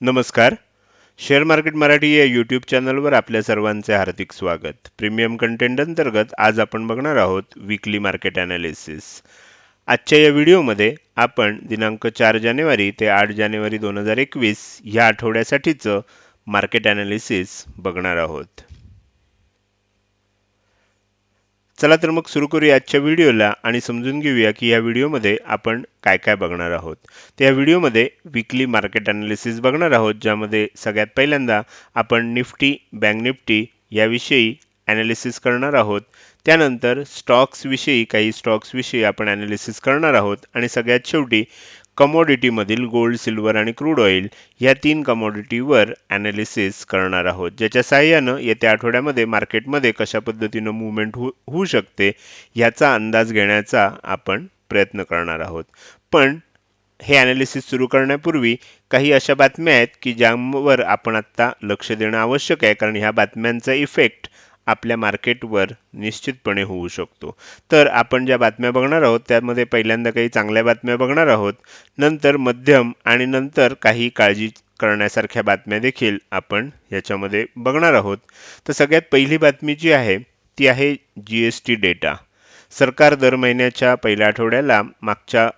नमस्कार. Share market Marathi या YouTube चॅनलवर आपल्या सर्वांचे हार्दिक स्वागत. प्रीमियम कंटेंट अंतर्गत आज आपण बघणार आहोत विकली मार्केट ॲनालिसिस आजच्या या व्हिडिओमध्ये आपण दिनांक चार जानेवारी ते आठ जानेवारी दोन हजार एकवीस ह्या आठवड्यासाठीचं मार्केट ॲनालिसिस बघणार आहोत. चला तर मग सुरू करूया आजच्या व्हिडिओला आणि समजून घेऊया की या व्हिडिओमध्ये आपण काय काय बघणार आहोत. त्या व्हिडिओमध्ये विकली मार्केट अनालिसिस बघणार आहोत ज्यामध्ये सगळ्यात पहिल्यांदा आपण निफ्टी बँक निफ्टी याविषयी ॲनालिसिस करणार आहोत. त्यानंतर स्टॉक्सविषयी काही स्टॉक्सविषयी आपण ॲनालिसिस करणार आहोत. आणि सगळ्यात शेवटी कमोडिटीमधील गोल्ड सिल्वर आणि क्रूड ऑइल या तीन कमोडिटीवर ॲनालिसिस करणार आहोत. ज्याच्या साह्यानं येत्या आठवड्यामध्ये मार्केटमध्ये कशा पद्धतीनं मुवमेंट हो होऊ शकते याचा अंदाज घेण्याचा आपण प्रयत्न करणार आहोत. पण हे ॲनालिसिस सुरू करण्यापूर्वी काही अशा बातम्या आहेत की ज्यांवर आपण आत्ता लक्ष देणं आवश्यक आहे कारण ह्या बातम्यांचा इफेक्ट आपल्या मार्केटवर निश्चितपणे होऊ शकतो. तर आपण ज्या बातम्या बघणार आहोत त्यामध्ये पहिल्यांदा काही चांगल्या बातम्या बघणार आहोत. नंतर मध्यम आणि नंतर काही काळजी करण्यासारख्या बातम्या देखील आपण याच्यामध्ये बघणार आहोत. तर सगळ्यात पहिली बातमी जी आहे ती आहे जी एस टी डेटा. सरकार दर महिन्याच्या पहिल्या आठवड्याला मागच्या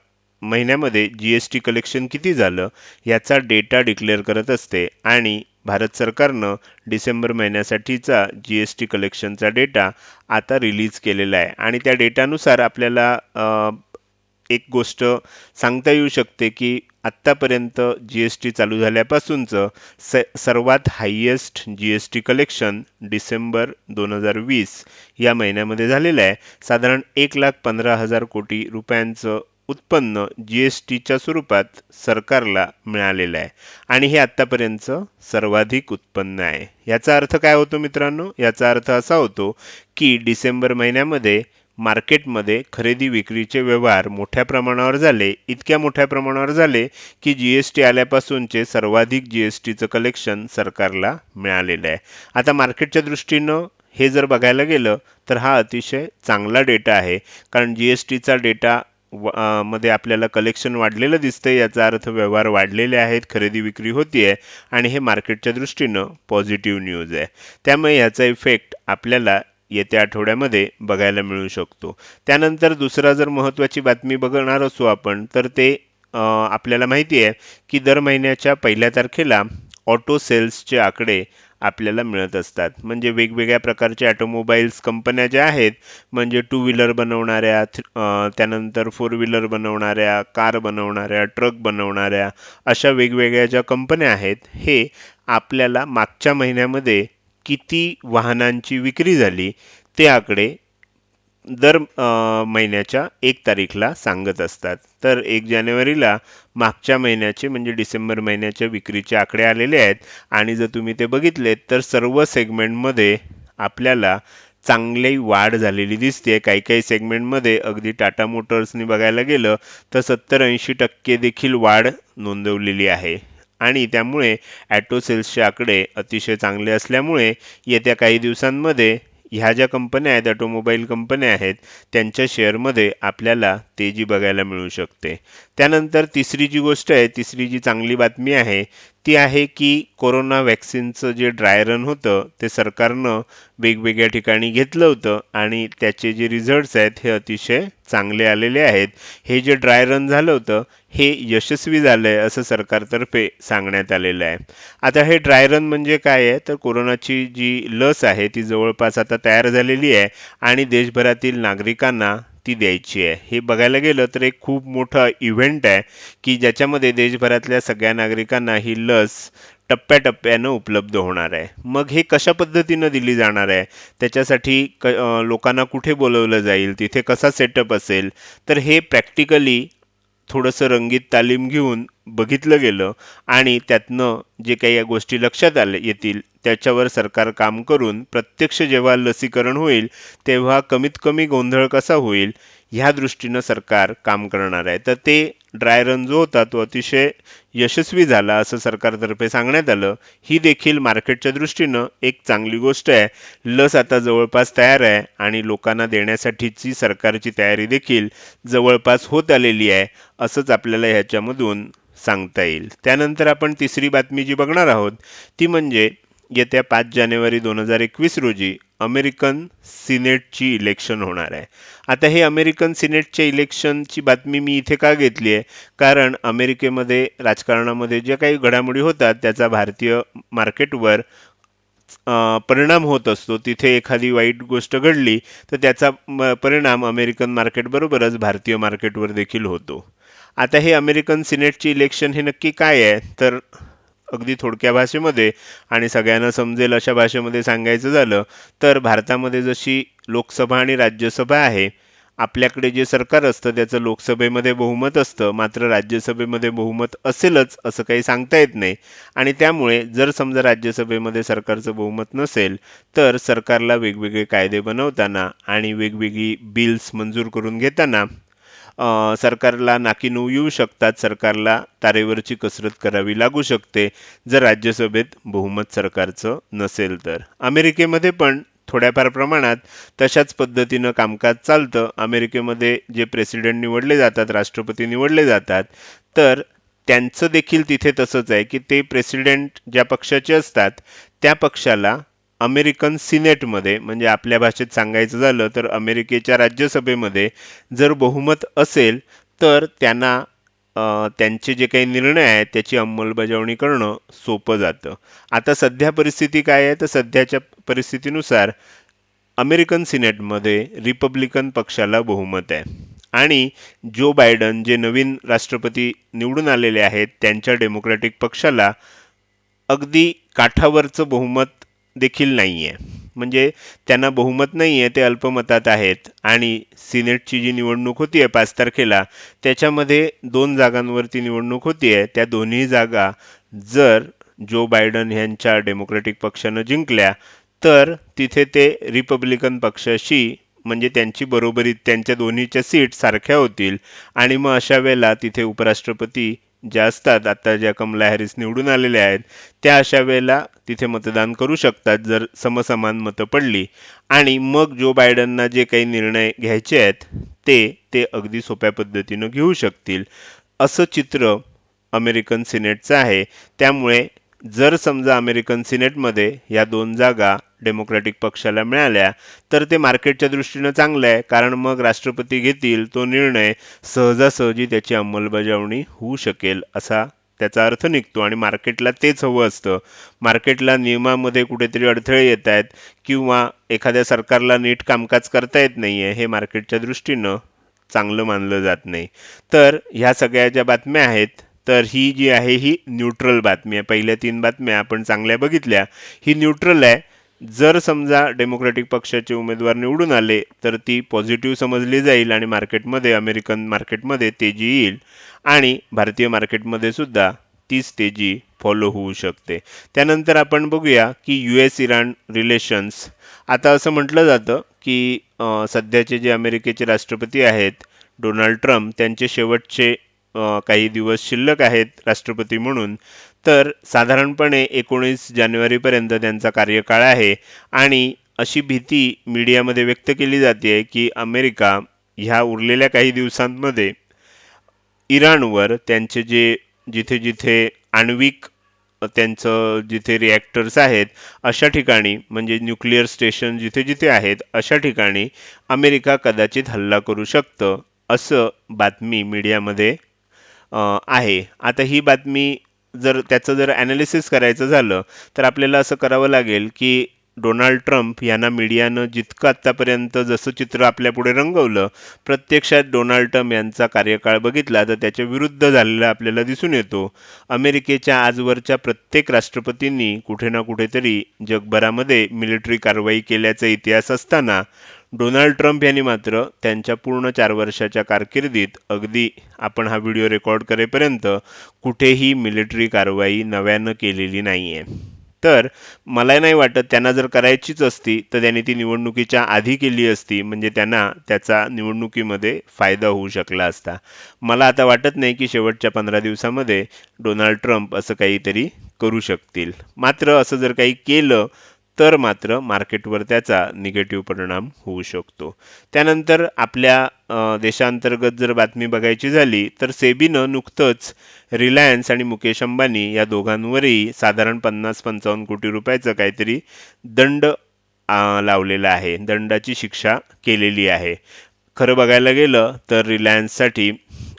महिन्यामध्ये जी एस टी कलेक्शन किती झालं याचा डेटा डिक्लेअर करत असते आणि भारत सरकारनं डिसेंबर महिन्यासाठीचा जी एस टी कलेक्शनचा डेटा आता रिलीज केलेला आहे. आणि त्या डेटानुसार आपल्याला एक गोष्ट सांगता येऊ शकते की आत्तापर्यंत जी एस टी चालू झाल्यापासूनचं स सर्वात highest G S T collection December दोन हजार वीस या महिन्यामध्ये झालेलं आहे. साधारण एक लाख पंधरा हजार कोटी रुपयांचं उत्पन्न जी एस टीच्या स्वरूपात सरकारला मिळालेलं आहे. आणि हे आत्तापर्यंतचं सर्वाधिक उत्पन्न आहे. याचा अर्थ काय होतो मित्रांनो? याचा अर्थ असा होतो की डिसेंबर महिन्यामध्ये मार्केटमध्ये खरेदी विक्रीचे व्यवहार मोठ्या प्रमाणावर झाले. इतक्या मोठ्या प्रमाणावर झाले की जी एस टी आल्यापासूनचे सर्वाधिक जी एस टीचं कलेक्शन सरकारला मिळालेलं आहे. आता मार्केटच्या दृष्टीनं हे जर बघायला गेलं तर हा अतिशय चांगला डेटा आहे. कारण जी एस टीचा डेटा मध्ये आपल्याला कलेक्शन वाढलेलं दिसतंय याचा अर्थ व्यवहार वाढलेले आहेत खरेदी विक्री होतीये आणि हे मार्केटच्या दृष्टीनं पॉझिटिव्ह न्यूज आहे. त्यामुळे याचा इफेक्ट आपल्याला येत्या आठवड्यामध्ये बघायला मिळू शकतो. त्यानंतर दुसरा जर महत्त्वाची बातमी बघणार असू आपण तर ते आपल्याला माहिती आहे की दर महिन्याच्या पहिल्या तारखेला ऑटो सेल्सचे आकडे आपल्याला मिळत असतात. म्हणजे वेगवेगळ्या प्रकारच्या ॲटोमोबाईल्स कंपन्या ज्या आहेत म्हणजे टू व्हीलर बनवणाऱ्या त्यानंतर फोर व्हीलर बनवणाऱ्या कार बनवणाऱ्या ट्रक बनवणाऱ्या अशा वेगवेगळ्या ज्या कंपन्या आहेत हे आपल्याला मागच्या महिन्यामध्ये किती वाहनांची विक्री झाली ते आकडे दर महिन्याच्या एक तारीखला सांगत असतात. तर एक जानेवारीला मागच्या महिन्याचे म्हणजे डिसेंबर महिन्याच्या विक्रीचे आकडे आलेले आहेत. आणि जर तुम्ही ते बघितलेत तर सर्व सेगमेंटमध्ये आपल्याला चांगली वाढ झालेली दिसते काही काही सेगमेंटमध्ये अगदी टाटा मोटर्सनी बघायला गेलं तर सत्तर ऐंशी टक्के देखील वाढ नोंदवलेली आहे. आणि त्यामुळे ॲटो सेल्सचे आकडे अतिशय चांगले असल्यामुळे येत्या काही दिवसांमध्ये ह्या ज्या कंपन्या आहेत ऑटोमोबाईल कंपन्या आहेत त्यांच्या शेअरमध्ये आपल्याला तेजी बघायला मिळू शकते. त्यानंतर तिसरी जी गोष्ट आहे तिसरी जी चांगली बातमी आहे ती आहे की कोरोना वॅक्सिनचं जे ड्राय रन होतं ते सरकारनं वेगवेगळ्या ठिकाणी घेतलं होतं आणि त्याचे जे रिझल्ट्स आहेत हे अतिशय चांगले आलेले आहेत. हे जे ड्राय रन झालं होतं हे यशस्वी झालं आहे असं सरकारतर्फे सांगण्यात आलेलं आहे. आता हे ड्राय रन म्हणजे काय आहे? तर कोरोनाची जी लस आहे ती जवळपास आता तयार झालेली आहे आणि देशभरातील नागरिकांना ती द्यायची आहे. हे बघायला गेलं तर एक खूप मोठा इव्हेंट आहे की ज्याच्यामध्ये देशभरातल्या सगळ्या नागरिकांना ही लस टप्प्याटप्प्यानं उपलब्ध होणार आहे. मग हे कशा पद्धतीनं दिली जाणार आहे? त्याच्यासाठी क लोकांना कुठे बोलवलं जाईल? तिथे कसा सेटअप असेल? तर हे प्रॅक्टिकली थोडंसं रंगीत तालीम घेऊन बघितलं गेलं आणि त्यातनं जे काही या गोष्टी लक्षात आल्या येतील त्याच्यावर सरकार काम करून प्रत्यक्ष जेव्हा लसीकरण होईल तेव्हा कमीत कमी गोंधळ कसा होईल ह्या दृष्टीनं सरकार काम करणार आहे. तर ते ड्राय रन जो होता तो अतिशय यशस्वी झाला असं सरकारतर्फे सांगण्यात आलं. ही देखील मार्केटच्या दृष्टीनं एक चांगली गोष्ट आहे. लस आता जवळपास तयार आहे आणि लोकांना देण्यासाठीची सरकारची तयारी देखील जवळपास होत आलेली आहे असंच आपल्याला ह्याच्यामधून सांगता येईल. त्यानंतर आपण तिसरी बातमी जी बघणार आहोत ती म्हणजे येत्या पाच जानेवारी दोन हजार एकवीस रोजी अमेरिकन सिनेटची इलेक्शन होणार आहे. आता हे अमेरिकन सिनेटच्या इलेक्शनची बातमी मी इथे का घेतली आहे? कारण अमेरिकेमध्ये राजकारणामध्ये ज्या काही घडामोडी होतात त्याचा भारतीय मार्केटवर परिणाम होत असतो. तिथे एखादी वाईट गोष्ट घडली तर त्याचा परिणाम अमेरिकन मार्केटबरोबरच भारतीय मार्केटवर देखील होतो. आता हे अमेरिकन सिनेटची इलेक्शन हे नक्की काय आहे? तर अगदी थोडक्या भाषेमध्ये आणि सगळ्यांना समजेल अशा भाषेमध्ये सांगायचं झालं तर भारतामध्ये जशी लोकसभा आणि राज्यसभा आहे आपल्याकडे जे सरकार असतं त्याचं लोकसभेमध्ये बहुमत असतं मात्र राज्यसभेमध्ये बहुमत असेलच असं काही सांगता येत नाही. आणि त्यामुळे जर समजा राज्यसभेमध्ये सरकारचं बहुमत नसेल तर सरकारला वेगवेगळे कायदे बनवताना आणि वेगवेगळी बिल्स मंजूर करून घेताना सरकारला नाकीनऊ येऊ शकतात. सरकारला तारेवरची कसरत करावी लागू शकते. जर राज्यसभेत बहुमत सरकारचं नसेल तर. अमेरिकेमध्ये पण थोड्याफार प्रमाणात तशाच पद्धतीनं कामकाज चालतं. अमेरिकेमध्ये जे प्रेसिडेंट निवडले जातात राष्ट्रपती निवडले जातात तर त्यांचं देखील तिथे तसंच आहे की ते प्रेसिडेंट ज्या पक्षाचे असतात त्या पक्षाला अमेरिकन सिनेटमध्ये म्हणजे आपल्या भाषेत सांगायचं झालं तर अमेरिकेच्या राज्यसभेमध्ये जर बहुमत असेल तर त्यांना त्यांचे जे काही निर्णय आहेत त्याची अंमलबजावणी करणं सोपं जातं. आता सध्या परिस्थिती काय आहे? तर सध्याच्या परिस्थितीनुसार अमेरिकन सिनेटमध्ये रिपब्लिकन पक्षाला बहुमत आहे. आणि जो बायडन जे नवीन राष्ट्रपती निवडून आलेले आहेत त्यांच्या डेमोक्रॅटिक पक्षाला अगदी काठावरचं बहुमत देखील नाही आहे म्हणजे त्यांना बहुमत नाही आहे ते अल्पमतात आहेत. आणि सिनेटची जी निवडणूक होती आहे पाच तारखेला त्याच्यामध्ये दोन जागांवरती निवडणूक होती आहे त्या दोन्ही जागा जर जो बायडन यांच्या डेमोक्रॅटिक पक्षानं जिंकल्या तर तिथे ते रिपब्लिकन पक्षाशी म्हणजे त्यांची बरोबरी त्यांच्या दोन्हीच्या सीट सारख्या होतील. आणि मग अशा वेळेला तिथे उपराष्ट्रपती ज्या असतात आता ज्या कमला हॅरिस निवडून आलेल्या आहेत त्या अशा वेळेला तिथे मतदान करू शकतात जर समसमान मतं पडली. आणि मग जो बायडनना जे काही निर्णय घ्यायचे आहेत ते ते अगदी सोप्या पद्धतीनं घेऊ शकतील. असं चित्र अमेरिकन सिनेटचं आहे. त्यामुळे जर समजा अमेरिकन सिनेटमध्ये या दोन जागा डेमोक्रॅटिक पक्षाला मिळाल्या तर ते मार्केटच्या दृष्टीनं चांगलं आहे कारण मग राष्ट्रपती घेतील तो निर्णय सहजासहजी त्याची अंमलबजावणी होऊ शकेल असा त्याचा अर्थ निघतो. आणि मार्केटला तेच हवं असतं. मार्केटला नियमामध्ये कुठेतरी अडथळे येत आहेत किंवा एखाद्या सरकारला नीट कामकाज करता येत नाहीये हे मार्केटच्या दृष्टीनं चांगलं मानलं जात नाही. तर ह्या सगळ्या ज्या बातम्या आहेत तर ही जी आहे ही न्यूट्रल बातमी आहे. पहिल्या तीन बातम्या आपण चांगल्या बघितल्या. ही न्यूट्रल आहे. जर समजा डेमोक्रॅटिक पक्षाचे उमेदवार निवडून आले तर ती पॉझिटिव्ह समजली जाईल आणि मार्केटमध्ये अमेरिकन मार्केटमध्ये तेजी येईल. आणि भारतीय मार्केटमध्ये सुद्धा तीच तेजी फॉलो होऊ शकते. त्यानंतर आपण बघूया की यू एस इराण रिलेशन्स आता असं म्हटलं जातं की सध्याचे जे अमेरिकेचे राष्ट्रपती आहेत डोनाल्ड ट्रम्प त्यांचे शेवटचे काही दिवस शिल्लक आहेत राष्ट्रपती म्हणून तर साधारणपणे एकोणीस जानेवारीपर्यंत त्यांचा कार्यकाळ आहे. आणि अशी भीती मीडियामध्ये व्यक्त केली जाते की अमेरिका ह्या उरलेल्या काही दिवसांमध्ये इराणवर त्यांचे जे जिथे जिथे आण्विक त्यांचं जिथे रिॲक्टर्स आहेत अशा ठिकाणी म्हणजे न्यूक्लिअर स्टेशन जिथे जिथे आहेत अशा ठिकाणी अमेरिका कदाचित हल्ला करू शकतं असं बातमी मीडियामध्ये आहे. आता ही बातमी जर त्याचं जर ॲनालिसिस करायचं झालं तर आपल्याला असं करावं लागेल की डोनाल्ड ट्रम्प यांना मीडियानं जितकं आत्तापर्यंत जसं चित्र आपल्यापुढे रंगवलं प्रत्यक्षात डोनाल्ड ट्रम्प यांचा कार्यकाळ बघितला तर त्याच्या विरुद्ध झालेला आपल्याला दिसून येतो. अमेरिकेच्या आजवरच्या प्रत्येक राष्ट्रपतींनी कुठे ना कुठेतरी जगभरामध्ये मिलिटरी कारवाई केल्याचा इतिहास असताना डोनाल्ड ट्रम्प यांनी मात्र त्यांच्या पूर्ण चार वर्षाच्या कारकिर्दीत अगदी आपण हा व्हिडिओ रेकॉर्ड करेपर्यंत कुठेही मिलिटरी कारवाई नव्यानं केलेली नाहीये. तर मला नाही वाटत त्यांना जर करायचीच असती तर त्यांनी ती निवडणुकीच्या आधी केली असती म्हणजे त्यांना त्याचा निवडणुकीमध्ये फायदा होऊ शकला असता. मला आता वाटत नाही की शेवटच्या पंधरा दिवसामध्ये डोनाल्ड ट्रम्प असं काहीतरी करू शकतील. मात्र असं जर काही केलं तर मात्र मार्केटवर त्याचा निगेटिव्ह परिणाम होऊ शकतो. त्यानंतर आपल्या देशांतर्गत जर बातमी बघायची झाली तर सेबीनं नुकतंच रिलायन्स आणि मुकेश अंबानी या दोघांवरही साधारण पन्नास पंचावन्न कोटी रुपयाचं काहीतरी दंड लावलेला आहे. दंडाची शिक्षा केलेली आहे. खरं बघायला गेलं तर रिलायन्ससाठी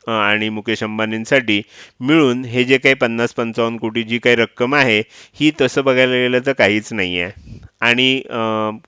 आणि मुकेश अंबानींसाठी मिळून हे जे काही पन्नास पंचावन्न कोटी जी काही रक्कम आहे ही तसं बघायला गेलं तर काहीच नाही आहे आणि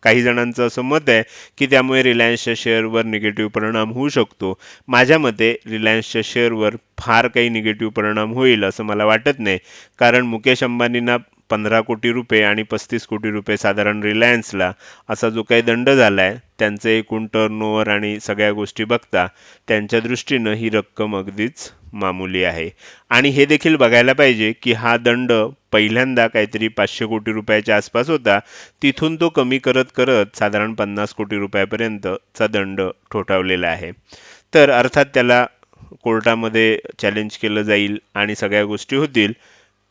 काही जणांचं असं मत आहे की त्यामुळे रिलायन्सच्या शेअरवर निगेटिव्ह परिणाम होऊ शकतो. माझ्या मते रिलायन्सच्या शेअरवर फार काही निगेटिव्ह परिणाम होईल असं मला वाटत नाही. कारण मुकेश अंबानींना पंधरा कोटी रुपये आणि पस्तीस कोटी रुपये साधारण रिलायन्सला असा जो काही दंड झाला आहे त्यांचं एकूण टर्नओव्हर आणि सगळ्या गोष्टी बघता त्यांच्या दृष्टीनं ही रक्कम अगदीच मामूली आहे. आणि हे देखील बघायला पाहिजे की हा दंड पहिल्यांदा काहीतरी पाचशे कोटी रुपयाच्या आसपास होता तिथून तो कमी करत करत साधारण पन्नास कोटी रुपयापर्यंतचा दंड ठोठावलेला आहे. तर अर्थात त्याला कोर्टामध्ये चॅलेंज केलं जाईल आणि सगळ्या गोष्टी होतील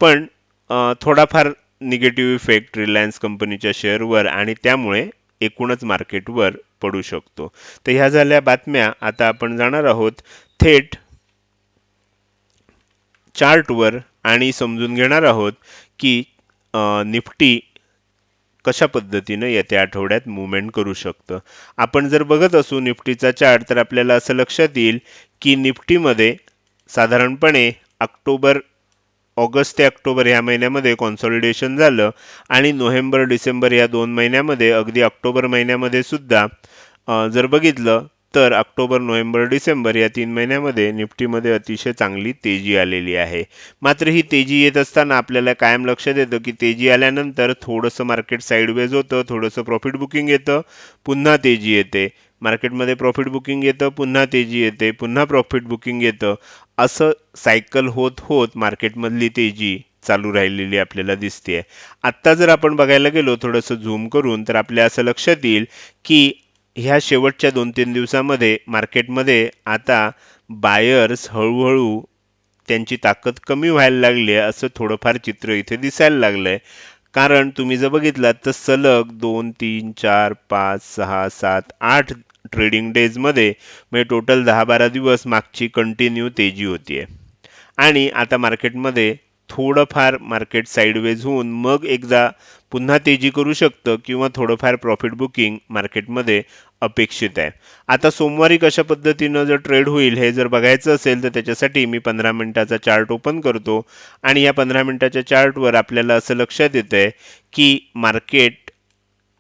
पण थोडाफार निगेटिव्ह इफेक्ट रिलायन्स कंपनीच्या शेअरवर आणि त्यामुळे एकूणच मार्केटवर पडू शकतो. तर ह्या झाल्या बातम्या. आता आपण जाणार आहोत थेट चार्टवर आणि समजून घेणार आहोत की निफ्टी कशा पद्धतीनं येत्या आठवड्यात मुवमेंट करू शकतं. आपण जर बघत असू निफ्टीचा चार्ट तर आपल्याला असं लक्षात येईल की निफ्टीमध्ये साधारणपणे ऑक्टोबर ऑगस्ट ते ऑक्टोबर ह्या महिन्यामध्ये कॉन्सॉलिडेशन झालं आणि नोव्हेंबर डिसेंबर या दोन महिन्यामध्ये अगदी ऑक्टोबर महिन्यामध्ये सुद्धा जर बघितलं तर ऑक्टोबर नोव्हेंबर डिसेंबर या तीन महिन्यामध्ये निफ्टीमध्ये अतिशय चांगली तेजी आलेली आहे. मात्र ही तेजी येत असताना आपल्याला कायम लक्षात येतं की तेजी आल्यानंतर थोडंसं मार्केट साईडवेज होतं थोडंसं प्रॉफिट बुकिंग येतं पुन्हा तेजी येते. मार्केटमध्ये प्रॉफिट बुकिंग येतं पुन्हा तेजी येते पुन्हा प्रॉफिट बुकिंग येतं. असं सायकल होत होत मार्केटमधली तेजी चालू राहिलेली आपल्याला दिसते आत्ता जर आपण बघायला गेलो थोडंसं झूम करून तर आपल्या असं लक्षात येईल की ह्या शेवटच्या दोन तीन दिवसामध्ये मार्केटमध्ये आता बायर्स हळूहळू त्यांची ताकद कमी व्हायला लागली आहे असं थोडंफार चित्र इथे दिसायला लागलं आहे कारण तुम्ही जर बघितलात तर सलग दोन तीन चार पाच सहा सात आठ ट्रेडिंग डेजमध्ये म्हणजे टोटल दहा बारा दिवस मागची कंटिन्यू तेजी होती आहे. आणि आता मार्केटमध्ये थोडंफार मार्केट साईडवेज होऊन मग एकदा पुन्हा तेजी करू शकतं किंवा थोडंफार प्रॉफिट बुकिंग मार्केटमध्ये अपेक्षित आहे. आता सोमवारी कशा पद्धतीनं जर ट्रेड होईल हे जर बघायचं असेल तर त्याच्यासाठी मी पंधरा मिनिटाचा चार्ट ओपन करतो. आणि या पंधरा मिनिटाच्या चार्टवर आपल्याला असं लक्षात येतं आहे की मार्केट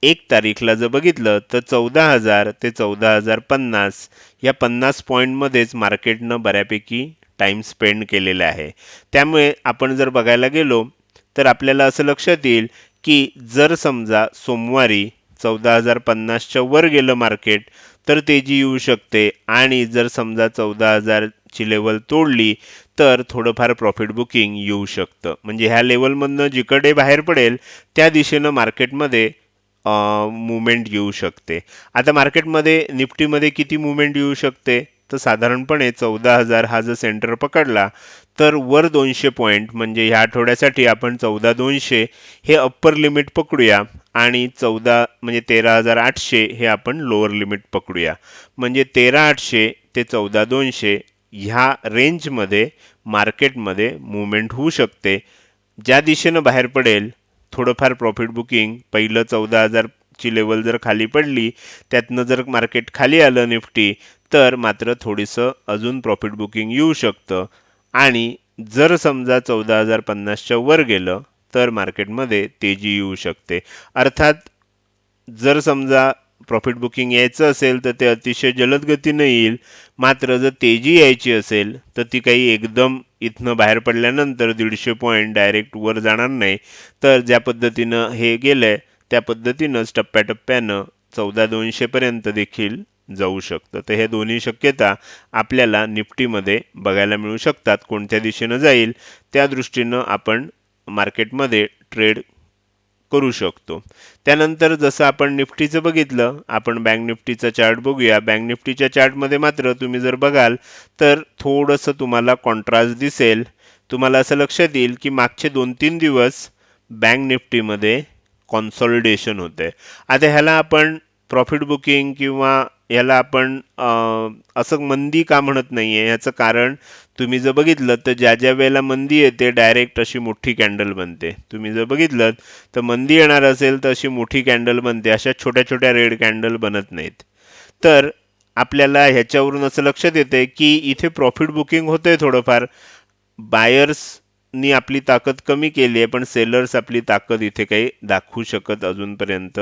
एक तारीखला जर बघितलं तर चौदा हजार ते चौदा हजार पन्नास या पन्नास पॉईंटमध्येच मार्केटनं बऱ्यापैकी टाईम स्पेंड केलेला आहे. त्यामुळे आपण जर बघायला गेलो तर आपल्याला असं लक्षात येईल की जर समजा सोमवारी चौदा हजार पन्नासच्या वर गेलं मार्केट तर तेजी येऊ शकते. आणि जर समजा चौदा हजारची लेवल तोडली तर थोडंफार प्रॉफिट बुकिंग येऊ शकतं. म्हणजे ह्या लेवलमधनं जिकडे बाहेर पडेल त्या दिशेनं मार्केटमध्ये मुवमेंट येऊ शकते. आता मार्केटमध्ये निफ्टीमध्ये किती मुवमेंट येऊ शकते? तर साधारणपणे चौदा हजार हा जर सेंटर पकडला तर वर दोनशे पॉईंट म्हणजे ह्या आठवड्यासाठी आपण चौदा दोनशे हे अप्पर लिमिट पकडूया आणि चौदा म्हणजे तेरा हजार आठशे हे आपण लोअर लिमिट पकडूया. म्हणजे तेरा आठशे ते चौदा दोनशे ह्या रेंजमध्ये मार्केटमध्ये मुवमेंट होऊ शकते. ज्या दिशेनं बाहेर पडेल थोडंफार प्रॉफिट बुकिंग पहिलं चौदा हजारची लेवल जर खाली पडली त्यातनं जर मार्केट खाली आलं निफ्टी तर मात्र थोडीसं अजून प्रॉफिट बुकिंग येऊ शकतं. आणि जर समजा चौदा हजार पन्नासच्या वर गेलं तर मार्केटमध्ये तेजी येऊ शकते. अर्थात जर समजा प्रॉफिट बुकिंग यायचं असेल तर ते अतिशय जलद गतीनं येईल. मात्र जर तेजी यायची असेल तर ती काही एकदम इथनं बाहेर पडल्यानंतर दीडशे पॉईंट डायरेक्ट वर जाणार नाही. तर ज्या पद्धतीनं हे गेलंय त्या पद्धतीनंच टप्प्याटप्प्यानं चौदा दोनशेपर्यंत देखील जाऊ शकतं. तर हे दोन्ही शक्यता आपल्याला निफ्टीमध्ये बघायला मिळू शकतात. कोणत्या दिशेनं जाईल त्या दृष्टीनं आपण मार्केटमध्ये ट्रेड करू शकतो. त्यानंतर जसं आपण निफ्टीचं बघितलं आपण बँक निफ्टीचा चार्ट बघूया. बँक निफ्टीच्या चार्टमध्ये मात्र तुम्ही जर बघाल तर थोडंसं तुम्हाला कॉन्ट्रास्ट दिसेल. तुम्हाला असं लक्षात येईल की मागचे दोन तीन दिवस बँक निफ्टीमध्ये कॉन्सॉलिडेशन होते. आता ह्याला आपण प्रॉफिट बुकिंग किंवा याला आपण असं मंदी का म्हणत नाही आहे ह्याचं कारण तुम्ही जर बघितलं तर ज्या ज्या वेळेला मंदी येते डायरेक्ट अशी मोठी कॅन्डल बनते. तुम्ही जर बघितलं तर मंदी येणार असेल तर अशी मोठी कॅन्डल बनते. अशा छोट्या छोट्या रेड कॅन्डल बनत नाहीत. तर आपल्याला ह्याच्यावरून असं लक्षात येते की इथे प्रॉफिट बुकिंग होतंय थोडंफार. बायर्सनी आपली ताकद कमी केली आहे पण सेलर्स आपली ताकद इथे काही दाखवू शकत अजूनपर्यंत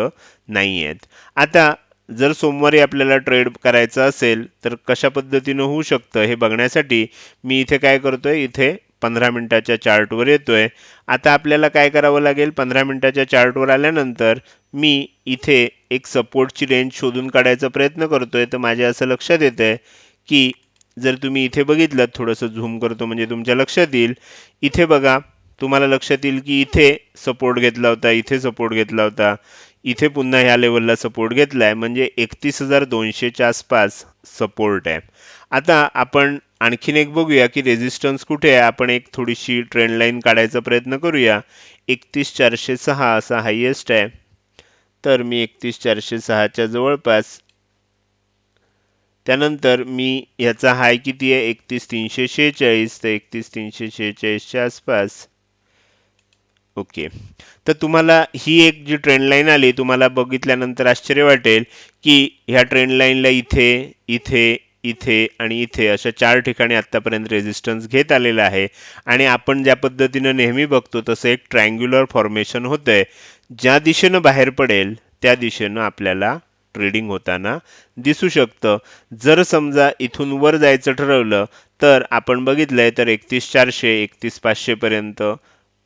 नाही आहेत आता जर सोमवारी आपल्याला ट्रेड करायचा असेल तर कशा पद्धतीनं होऊ शकतं हे बघण्यासाठी मी इथे काय करतोय इथे पंधरा मिनिटाच्या चार्टवर येतोय. आता आपल्याला काय करावं लागेल पंधरा मिनिटाच्या चार्टवर आल्यानंतर मी इथे एक सपोर्टची रेंज शोधून काढायचा प्रयत्न करतोय. तर माझ्या असं लक्षात येतंय की जर तुम्ही इथे बघितलं थोडंसं झूम करतो म्हणजे तुमच्या लक्षात येईल. इथे बघा तुम्हाला लक्षात येईल की इथे सपोर्ट घेतला होता इथे सपोर्ट घेतला होता. इथे पुन्हा ह्या लेवलला सपोर्ट घेतलाय. म्हणजे एकतीस हजार दोनशेच्या आसपास सपोर्ट आहे. आता आपण आणखीन एक बघूया की रेजिस्टन्स कुठे आहे? आपण एक थोडीशी ट्रेंड लाईन काढायचा प्रयत्न करूया. एकतीस चारशे सहा असा हायेस्ट आहे. तर मी एकतीस चारशे सहाच्या जवळपास. त्यानंतर मी ह्याचा हाय किती आहे? एकतीस तीनशे शेहेचाळीस. तर एकतीस तीनशे शेहेचाळीसच्या आसपास. ओके. तर तुम्हाला ही एक जी ट्रेंड लाईन आली तुम्हाला बघितल्यानंतर आश्चर्य वाटेल की ह्या ट्रेंड लाईनला इथे इथे इथे आणि इथे अशा चार ठिकाणी आतापर्यंत रेजिस्टन्स घेत आलेला आहे. आणि आपण ज्या पद्धतीनं नेहमी बघतो तसं एक ट्रँग्युलर फॉर्मेशन होतंय. ज्या दिशेनं बाहेर पडेल त्या दिशेनं आपल्याला ट्रेडिंग होताना दिसू शकतं. जर समजा इथून वर जायचं ठरवलं तर आपण बघितलंय तर एकतीस चारशे एकतीस पाचशेपर्यंत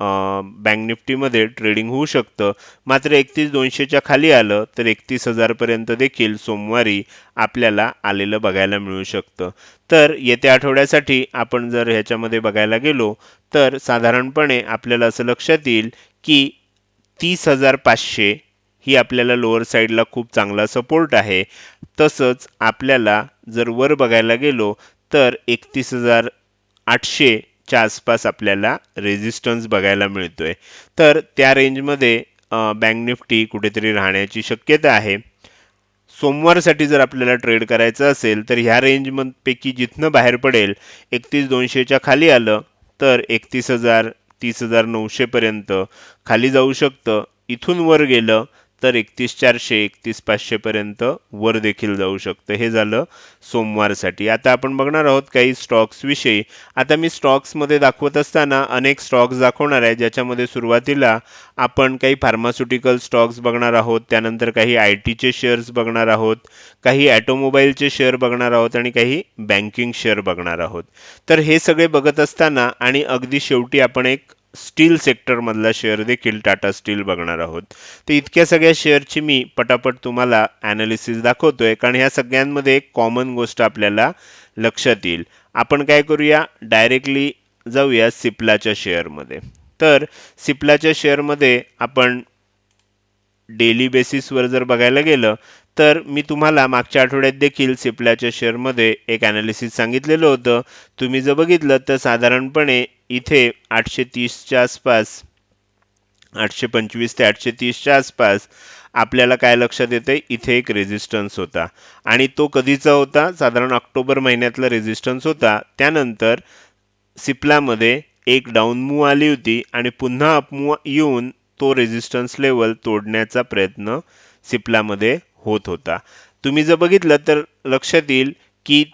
बँक निफ्टीमध्ये ट्रेडिंग होऊ शकतं. मात्र एकतीस दोनशेच्या खाली आलं तर एकतीस हजारपर्यंत देखील सोमवारी आपल्याला आलेलं बघायला मिळू शकतं. तर येत्या आठवड्यासाठी आपण जर ह्याच्यामध्ये बघायला गेलो तर साधारणपणे आपल्याला असं लक्षात येईल की तीस हजार पाचशे ही आपल्याला लोअर साईडला खूप चांगला सपोर्ट आहे. तसंच आपल्याला जर वर बघायला गेलो तर एकतीस हजार आठशे च्या आसपास आपल्याला रेजिस्टन्स बघायला मिळतोय. तर त्या रेंजमध्ये बँक निफ्टी कुठेतरी राहण्याची शक्यता आहे. सोमवारसाठी जर आपल्याला ट्रेड करायचं असेल तर ह्या रेंजपैकी जिथनं बाहेर पडेल एकतीस दोनशेच्या खाली आलं तर एकतीस हजार तीस हजार नऊशेपर्यंत खाली जाऊ शकतं. इथून वर गेलं तर एकतीस चारशे एकतीस पाचशेपर्यंत वर देखील जाऊ शकतं. हे झालं सोमवारसाठी. आता आपण बघणार आहोत काही स्टॉक्सविषयी आता मी स्टॉक्समध्ये दाखवत असताना अनेक स्टॉक्स दाखवणार आहे ज्याच्यामध्ये सुरुवातीला आपण काही फार्मास्युटिकल स्टॉक्स बघणार आहोत त्यानंतर काही आय टीचे शेअर्स बघणार आहोत काही ॲटोमोबाईलचे शेअर बघणार आहोत आणि काही बँकिंग शेअर बघणार आहोत. तर हे सगळे बघत असताना आणि अगदी शेवटी आपण एक स्टील सेक्टरमधला शेअर देखील टाटा स्टील बघणार आहोत. तर इतक्या सगळ्या शेअरची मी पटापट तुम्हाला ॲनालिसिस दाखवतोय. कारण ह्या सगळ्यांमध्ये एक कॉमन गोष्ट आपल्याला लक्षात येईल. आपण काय करूया? डायरेक्टली जाऊया सिप्लाच्या शेअरमध्ये तर सिप्लाच्या शेअरमध्ये आपण डेली बेसिसवर जर बघायला गेलं तर मी तुम्हाला मागच्या आठवड्यात देखील सिप्लाच्या शेअरमध्ये एक ॲनालिसिस सांगितलेलं होतं. तुम्ही जर बघितलं तर साधारणपणे इथे आठशे तीसच्या आसपास आठशे पंचवीस ते आठशे तीसच्या आसपास आपल्याला काय लक्षात येते इथे एक रेझिस्टन्स होता. आणि तो कधीचा होता? साधारण ऑक्टोबर महिन्यातला रेझिस्टन्स होता. त्यानंतर सिप्लामध्ये एक डाऊन मूव आली होती आणि पुन्हा अपमूव येऊन तो रेझिस्टन्स लेवल तोडण्याचा प्रयत्न सिप्लामध्ये होत होता. तुम्ही जर बघितलं तर लक्षात येईल की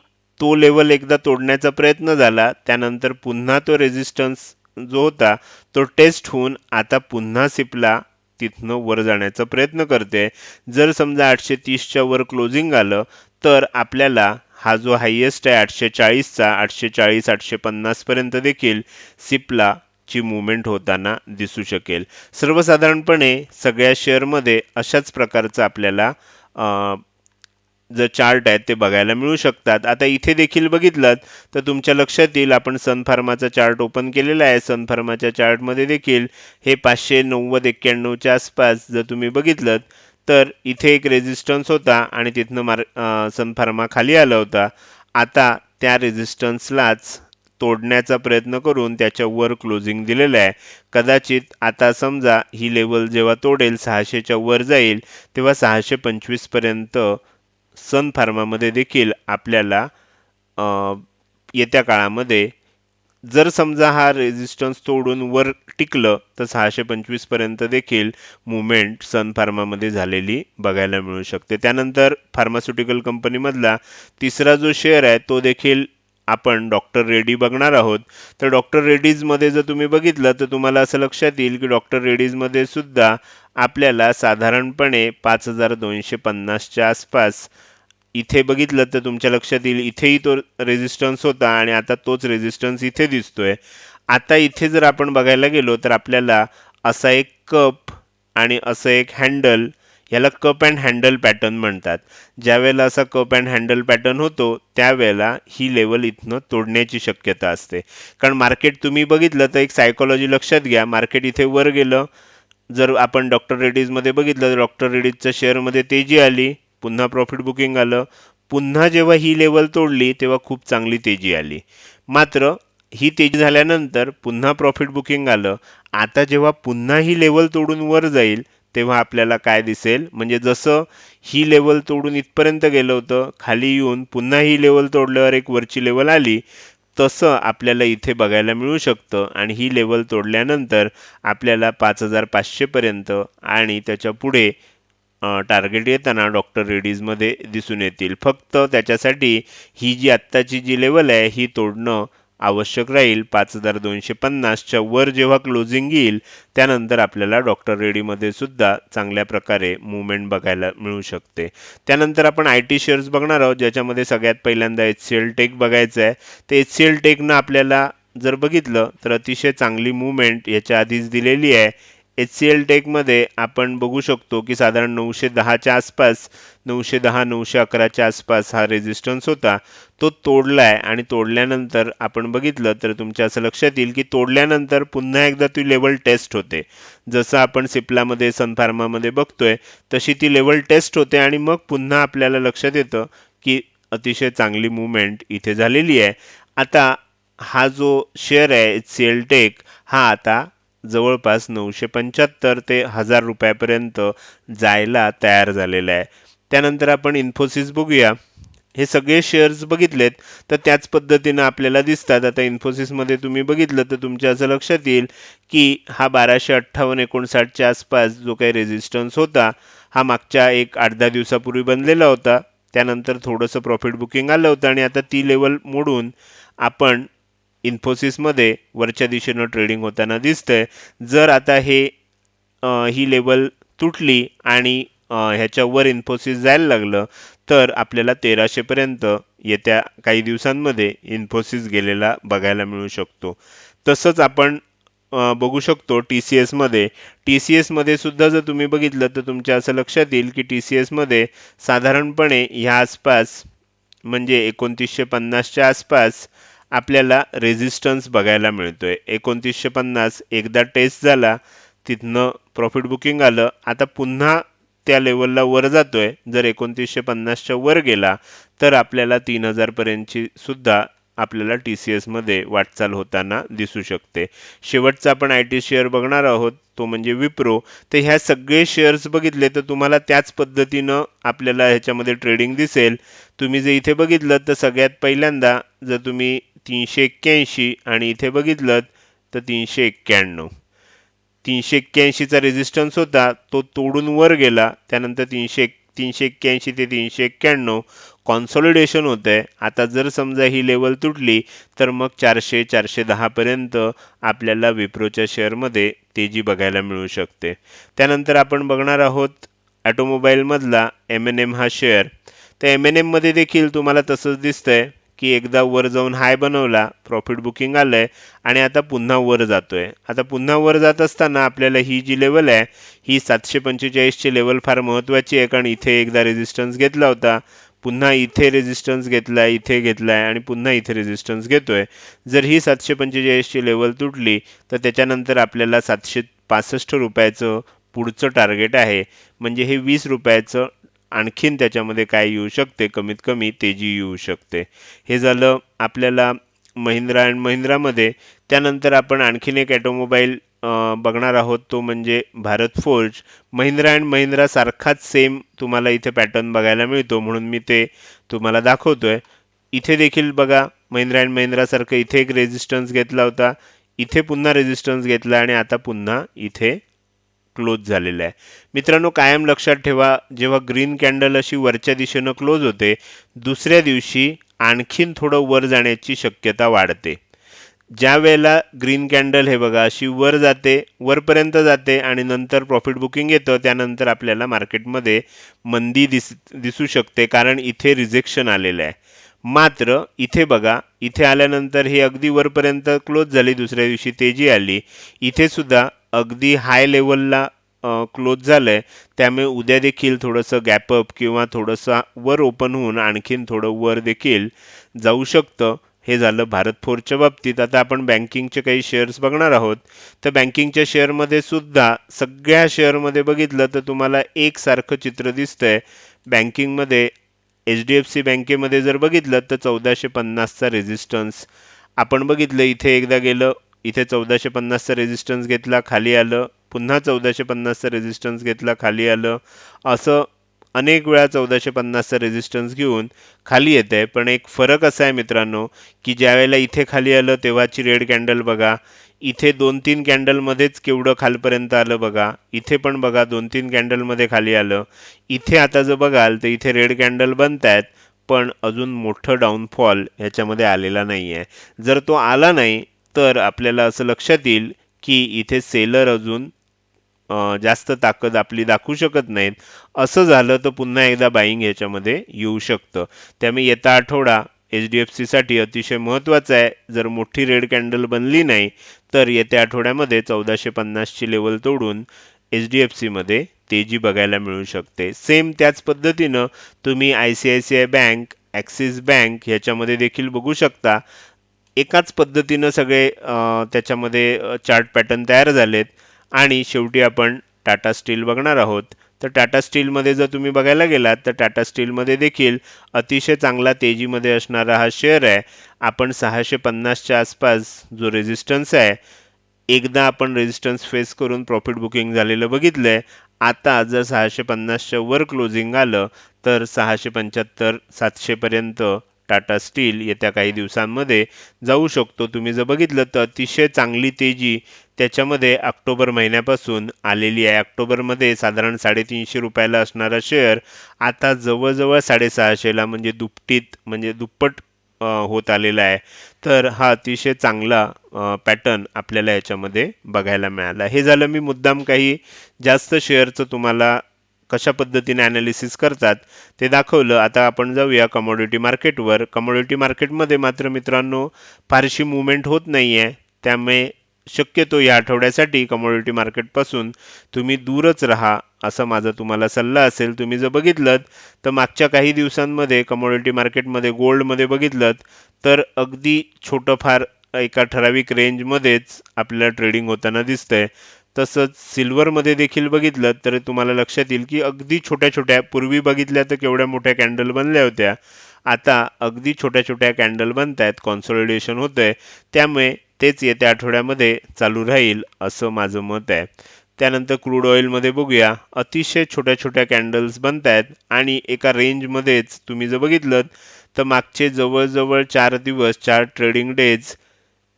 तो लेवल एकदा तोडण्याचा प्रयत्न झाला त्यानंतर पुन्हा तो रेझिस्टन्स जो होता तो टेस्ट होऊन आता पुन्हा सिप्ला तिथनं वर जाण्याचा प्रयत्न करते. जर समजा आठशे तीसच्या वर क्लोजिंग आलं तर आपल्याला हा जो हायेस्ट आहे आठशे चाळीसचा आठशे चाळीस आठशे पन्नासपर्यंत देखील सिपला ची मुवमेंट होताना दिसू शकेल. सर्वसाधारणपणे सगळ्या शेअरमध्ये अशाच प्रकारचं आपल्याला जर चार्ट आहेत ते बघायला मिळू शकतात. आता इथे देखील बघितलं तर तुमच्या लक्षात येईल आपण सन फार्माचा चार्ट ओपन केलेला आहे. सन फार्माच्या चार्टमध्ये देखील हे पाचशे नव्वद एक्क्याण्णवच्या आसपास जर तुम्ही बघितलं तर इथे एक रेझिस्टन्स होता आणि तिथनं मार सन फार्मा खाली आला होता. आता त्या रेझिस्टन्सलाच तोडण्याचा प्रयत्न करून त्याच्यावर क्लोजिंग दिलेलं आहे. कदाचित आता समजा ही लेवल जेव्हा तोडेल सहाशेच्या वर जाईल तेव्हा सहाशे पंचवीसपर्यंत सन फार्मामध्ये देखील आपल्याला येत्या काळामध्ये जर समजा हा रेझिस्टन्स तोडून वर टिकलं तर सहाशे पंचवीसपर्यंत देखील मुवमेंट सन फार्मामध्ये झालेली बघायला मिळू शकते. त्यानंतर फार्मास्युटिकल कंपनीमधला तिसरा जो शेअर आहे तो देखील आपण डॉक्टर रेडी बघणार आहोत. तर डॉक्टर रेडीजमध्ये जर तुम्ही बघितलं तर तुम्हाला असं लक्षात येईल की डॉक्टर रेडीजमध्ये सुद्धा आपल्याला साधारणपणे पाच हजार दोनशे पन्नासच्या आसपास इथे बघितलं तर तुमच्या लक्षात येईल इथेही तो रेझिस्टन्स होता आणि आता तोच रेझिस्टन्स इथे दिसतोय. आता इथे जर आपण बघायला गेलो तर आपल्याला असा एक कप आणि असं एक हँडल याला कप अँड हँडल पॅटर्न म्हणतात. ज्यावेळेला असा कप अँड हँडल पॅटर्न होतो त्यावेळेला ही लेवल इथनं तोडण्याची शक्यता असते. कारण मार्केट तुम्ही बघितलं तर एक सायकोलॉजी लक्षात घ्या. मार्केट इथे वर गेलं. जर आपण डॉक्टर रेडीजमध्ये बघितलं तर डॉक्टर रेडीजच्या शेअरमध्ये तेजी आली. पुन्हा प्रॉफिट बुकिंग आलं. पुन्हा जेव्हा ही लेवल तोडली तेव्हा खूप चांगली तेजी आली. मात्र ही तेजी झाल्यानंतर पुन्हा प्रॉफिट बुकिंग आलं. आता जेव्हा पुन्हा ही लेवल तोडून वर जाईल तेव्हा आपल्याला काय दिसेल? म्हणजे जसं ही लेवल तोडून इथपर्यंत गेलं होतं खाली येऊन पुन्हा ही लेवल तोडल्यावर एक वरची लेवल आली तसं आपल्याला इथे बघायला मिळू शकतं. आणि ही लेवल तोडल्यानंतर आपल्याला पाच हजार पाचशेपर्यंत आणि त्याच्या पुढे टार्गेट येताना डॉक्टर रेडीजमध्ये दिसून येतील. फक्त त्याच्यासाठी ही जी आत्ताची जी लेवल आहे ही तोडणं आवश्यक राहील. पाच हजार दोनशे पन्नासच्या वर जेव्हा क्लोजिंग येईल त्यानंतर आपल्याला डॉक्टर रेडीमध्ये सुद्धा चांगल्या प्रकारे मुवमेंट बघायला मिळू शकते. त्यानंतर आपण आय टी शेअर्स बघणार आहोत ज्याच्यामध्ये सगळ्यात पहिल्यांदा एच सी एल टेक बघायचं आहे. ते एच सी एल टेकनं आपल्याला जर बघितलं तर अतिशय चांगली मुवमेंट याच्या आधीच दिलेली आहे. एच सी एल टेकमध्ये आपण बघू शकतो की साधारण नऊशे दहाच्या आसपास नऊशे दहा नऊशे अकराच्या आसपास हा रेझिस्टन्स होता. तो तोडलाय आणि तोडल्यानंतर आपण बघितलं तर तुमच्या असं लक्षात येईल की तोडल्यानंतर पुन्हा एकदा ती लेवल टेस्ट होते. जसं आपण सिप्लामध्ये सनफार्मामध्ये बघतोय तशी ती लेवल टेस्ट होते आणि मग पुन्हा आपल्याला लक्षात येतं की अतिशय चांगली मुवमेंट इथे झालेली आहे. आता हा जो शेअर आहे एच सी एल टेक हा आता जवळपास नऊशे पंच्याहत्तर ते हजार रुपयापर्यंत जायला तयार झालेला आहे. त्यानंतर आपण इन्फोसिस बघूया. हे सगळे शेअर्स बघितलेत तर त्याच पद्धतीनं आपल्याला दिसतात. आता इन्फोसिसमध्ये तुम्ही बघितलं तर तुमच्या असं लक्षात येईल की हा बाराशे अठ्ठावन्न एकोणसाठच्या आसपास जो काही रेझिस्टन्स होता हा मागच्या एक आठ दहा दिवसापूर्वी बनलेला होता. त्यानंतर थोडंसं प्रॉफिट बुकिंग आलं होतं आणि आता ती लेवल मोडून आपण इन्फोसिसमध्ये वरच्या दिशेनं ट्रेडिंग होताना दिसतंय. जर आता हे ही लेवल तुटली आणि ह्याच्यावर इन्फोसिस जायला लागलं तर आपल्याला तेराशेपर्यंत येत्या काही दिवसांमध्ये इन्फोसिस गेलेला बघायला मिळू शकतो. तसंच आपण बघू शकतो टी सी एसमध्ये टी सी एसमध्ये सुद्धा जर तुम्ही बघितलं तर तुमच्या असं लक्षात येईल की टी सी एसमध्ये साधारणपणे ह्या आसपास म्हणजे एकोणतीसशे पन्नासच्या आसपास आपल्याला रेझिस्टन्स बघायला मिळतोय. एकोणतीसशे पन्नास एकदा टेस्ट झाला तिथनं प्रॉफिट बुकिंग आलं. आता पुन्हा त्या लेवलला वर जातोय. जर एकोणतीसशे पन्नासच्या वर गेला तर आपल्याला तीन हजारपर्यंतची सुद्धा आपल्याला टी सी एसमध्ये वाटचाल होताना दिसू शकते. शेवटचा आपण आय टी शेअर बघणार आहोत तो म्हणजे विप्रो. तर ह्या सगळे शेअर्स बघितले तर तुम्हाला त्याच पद्धतीनं आपल्याला ह्याच्यामध्ये ट्रेडिंग दिसेल. तुम्ही जर इथे बघितलं तर सगळ्यात पहिल्यांदा जर तुम्ही तीनशे एक्क्याऐंशी आणि इथे बघितलं तर तीनशे एक्क्याण्णव. तीनशे एक्क्याऐंशीचा रेझिस्टन्स होता तो तोडून वर गेला त्यानंतर तीनशे तीनशे एक्क्याऐंशी ते तीनशे एक्क्याण्णव कॉन्सॉलिडेशन होतं आहे आता जर समजा ही लेवल तुटली तर मग चारशे चारशे दहापर्यंत आपल्याला विप्रोच्या शेअरमध्ये तेजी बघायला मिळू शकते. त्यानंतर आपण बघणार आहोत ॲटोमोबाईलमधला एम एन एम हा शेअर तर एम एन एममध्ये देखील तुम्हाला तसंच दिसतंय. की एकदा वर जाऊन हाय बनवला प्रॉफिट बुकिंग आलंय आणि आता पुन्हा वर जातोय. आता पुन्हा वर जात असताना आपल्याला ही जी लेवल आहे ही सातशे पंचेचाळीसची लेवल फार महत्त्वाची आहे कारण इथे एकदा रेझिस्टन्स घेतला होता पुन्हा इथे रेझिस्टन्स घेतलाय इथे घेतलाय आणि पुन्हा इथे रेझिस्टन्स घेतोय. जर ही सातशे पंचेचाळीसची लेवल तुटली तर त्याच्यानंतर आपल्याला सातशे पासष्ट रुपयाचं पुढचं टार्गेट आहे. म्हणजे हे वीस रुपयाचं आणखीन त्याच्यामध्ये काय येऊ शकते? कमीत कमी तेजी येऊ शकते. हे झालं आपल्याला महिंद्रा अँड महिंद्रामध्ये. त्यानंतर आपण आणखीन एक ॲटोमोबाईल बघणार आहोत. तो म्हणजे भारत फोर्ज. महिंद्रा अँड महिंद्रासारखाच सेम तुम्हाला इथे पॅटर्न बघायला मिळतो म्हणून मी ते तुम्हाला दाखवतोय. इथे देखील बघा महिंद्रा अँड महिंद्रासारखं इथे एक रेजिस्टन्स घेतला होता. इथे पुन्हा रेजिस्टन्स घेतला आणि आता पुन्हा इथे क्लोज झालेला आहे. मित्रांनो कायम लक्षात ठेवा जेव्हा ग्रीन कॅन्डल अशी वरच्या दिशेनं क्लोज होते दुसऱ्या दिवशी आणखीन थोडं वर जाण्याची शक्यता वाढते. ज्या वेळेला ग्रीन कॅन्डल हे बघा अशी वर जाते वरपर्यंत जाते आणि नंतर प्रॉफिट बुकिंग येतं त्यानंतर आपल्याला मार्केटमध्ये मंदी दिस दिसू शकते कारण इथे रिजेक्शन आलेलं आहे. मात्र इथे बघा इथे आल्यानंतर ही अगदी वरपर्यंत क्लोज झाली दुसऱ्या दिवशी तेजी आली इथे सुद्धा अगदी हाय लेवलला क्लोज झालं आहे त्यामुळे उद्या देखील थोडंसं गॅपअप किंवा थोडंसं वर ओपन होऊन आणखीन थोडं वर देखील जाऊ शकतं. हे झालं भारत फोरच्या बाबतीत. आता आपण बँकिंगचे काही शेअर्स बघणार आहोत. तर बँकिंगच्या शेअरमध्ये सुद्धा सगळ्या शेअरमध्ये बघितलं तर तुम्हाला एकसारखं चित्र दिसतंय. बँकिंगमध्ये एच डी एफ सी बँकेमध्ये जर बघितलं तर चौदाशे पन्नासचा रेजिस्टन्स आपण बघितलं इथे एकदा गेलं इथे चौदाशे पन्नासचा रेझिस्टन्स घेतला खाली आलं. पुन्हा चौदाशे पन्नासचा रेजिस्टन्स घेतला खाली आलं. असं अनेक वेळा चौदाशे पन्नासचा रेजिस्टन्स घेऊन खाली येत आहे पण एक फरक असा आहे मित्रांनो की ज्यावेळेला इथे खाली आलं तेव्हाची रेड कॅन्डल बघा. इथे दोन तीन कॅन्डलमध्येच केवढं खालपर्यंत आलं बघा. इथे पण बघा दोन तीन कॅन्डलमध्ये खाली आलं. इथे आता जर बघाल तर इथे रेड कॅन्डल बनत आहेत पण अजून मोठं डाऊनफॉल ह्याच्यामध्ये आलेला नाही आहे जर तो आला नाही तर आपल्याला असं लक्षात येईल की इथे सेलर अजून जास्त ताकद आपली दाखवू शकत नाहीत. असं झालं तर पुन्हा एकदा बाईंग ह्याच्यामध्ये येऊ शकतं. त्यामुळे येता आठवडा एच डी एफ सीसाठी अतिशय महत्त्वाचं आहे. जर मोठी रेड कॅन्डल बनली नाही तर येत्या आठवड्यामध्ये चौदाशे पन्नासची लेवल तोडून एच डी एफ सीमध्ये तेजी बघायला मिळू शकते. सेम त्याच पद्धतीनं तुम्ही I C I C I bank Axis bank ह्याच्यामध्ये देखील बघू शकता. एकाच पद्धतीनं सगळे त्याच्यामध्ये चार्ट पॅटर्न तयार झालेत. आणि शेवटी आपण टाटा स्टील बघणार आहोत. तर टाटा स्टीलमध्ये जर तुम्ही बघायला गेलात तर टाटा स्टीलमध्ये देखील अतिशय चांगला तेजीमध्ये असणारा हा शेअर आहे. आपण सहाशे पन्नासच्या आसपास जो रेझिस्टन्स आहे एकदा आपण रेझिस्टन्स फेस करून प्रॉफिट बुकिंग झालेलं बघितलंय. आता जर सहाशे पन्नासच्या वर क्लोजिंग आलं तर सहाशे पंच्याहत्तर सातशेपर्यंत टाटा स्टील येत्या काही दिवसांमध्ये जाऊ शकतो. तुम्ही जर बघितलं तर अतिशय चांगली तेजी त्याच्यामध्ये ऑक्टोबर महिन्यापासून आलेली आहे. ऑक्टोबरमध्ये साधारण साडेतीनशे रुपयाला असणारा शेअर आता जवळजवळ साडेसहाशेला म्हणजे दुपटीत म्हणजे दुप्पट होत आलेला आहे. तर हा अतिशय चांगला पॅटर्न आपल्याला याच्यामध्ये बघायला मिळाला. हे झालं मी मुद्दाम काही जास्त शेअरचं तुम्हाला कशा पद्धतीने ॲनालिसिस करतात ते दाखवलं. आता आपण जाऊया कमोडिटी मार्केटवर कमोडिटी मार्केटमध्ये मात्र मित्रांनो फारशी मुवमेंट होत नाही आहे त्यामुळे शक्यतो या आठवड्यासाठी कमोडिटी मार्केटपासून तुम्ही दूरच राहा असं माझा तुम्हाला सल्ला असेल. तुम्ही जर बघितलं तर मागच्या काही दिवसांमध्ये कमोडिटी मार्केटमध्ये गोल्डमध्ये बघितलं तर अगदी छोटं फार एका ठराविक रेंजमध्येच आपल्याला ट्रेडिंग होताना दिसतंय. तसंच सिल्वरमध्ये देखील बघितलं तर तुम्हाला लक्षात येईल की अगदी छोट्या छोट्या पूर्वी बघितल्या तर केवढ्या मोठ्या कॅन्डल बनल्या होत्या. आता अगदी छोट्या छोट्या कॅन्डल बनत आहेत कॉन्सॉलिडेशन होतंय. त्यामुळे तेच येत्या आठवड्यामध्ये चालू राहील असं माझं मत आहे. त्यानंतर क्रूड ऑइलमध्ये बघूया. अतिशय छोट्या छोट्या कॅन्डल्स बनत आहेत आणि एका रेंजमध्येच तुम्ही जर बघितलं तर मागचे जवळजवळ चार दिवस चार ट्रेडिंग डेज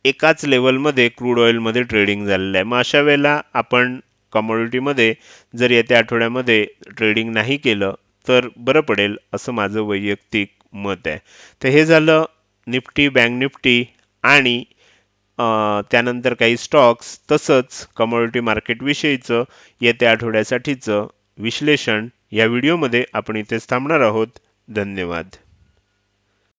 एकाच लेवलमध्ये क्रूड ऑइलमध्ये ट्रेडिंग झालेलं आहे. मग अशा वेळेला आपण कमोडिटीमध्ये जर येत्या आठवड्यामध्ये ट्रेडिंग नाही केलं तर बरं पडेल असं माझं वैयक्तिक मत आहे. तर हे झालं निफ्टी बँक निफ्टी आणि त्यानंतर काही स्टॉक्स तसंच कमोडिटी मार्केटविषयीचं येत्या आठवड्यासाठीचं विश्लेषण या व्हिडिओमध्ये आपण इथेच थांबणार आहोत. धन्यवाद.